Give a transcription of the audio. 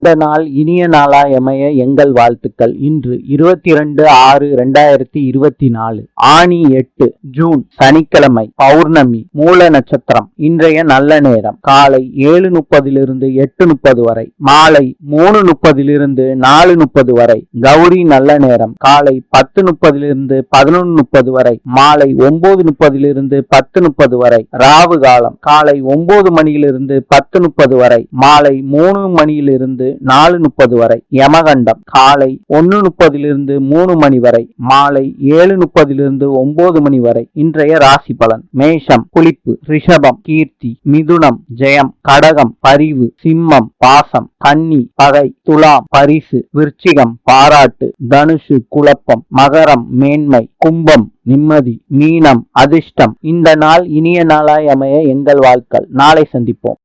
இந்த நாள் இனிய நாளாய் அமைய எங்கள் வாழ்த்துக்கள். இன்று இருபத்தி இரண்டு ஆறு இரண்டாயிரத்தி இருபத்தி நாலு ஆணி எட்டு ஜூன் சனிக்கிழமை பௌர்ணமி மூல நட்சத்திரம். இன்றைய நல்ல நேரம். காலை ஏழு முப்பதிலிருந்து எட்டு முப்பது வரை மாலை மூணு முப்பதிலிருந்து நாலு முப்பது வரை கௌரி நல்ல நேரம். காலை பத்து முப்பதிலிருந்து பதினொன்று முப்பது வரை மாலை ஒன்பது முப்பதிலிருந்து பத்து முப்பது வரை ராவு காலம். காலை ஒன்பது மணியிலிருந்து பத்து முப்பது வரை மாலை மூணு மணியிலிருந்து நாலு முப்பது வரை யமகண்டம். காலை ஒன்று முப்பதிலிருந்து மூணு மணி வரை மாலை ஏழு முப்பதிலிருந்து ஒன்பது மணி வரை இன்றைய ராசி பலன். மேஷம் குளிப்பு ரிஷபம் கீர்த்தி மிதுனம் ஜெயம் கடகம் பரிவு சிம்மம் பாசம் கன்னி பகை துலாம் பரிசு விருச்சிகம் பாராட்டு தனுஷு குழப்பம் மகரம் மேன்மை கும்பம் நிம்மதி மீனம் அதிர்ஷ்டம். இந்த நாள் இனிய நாளாய் அமைய எங்கள் வாழ்க்கை. நாளை சந்திப்போம்.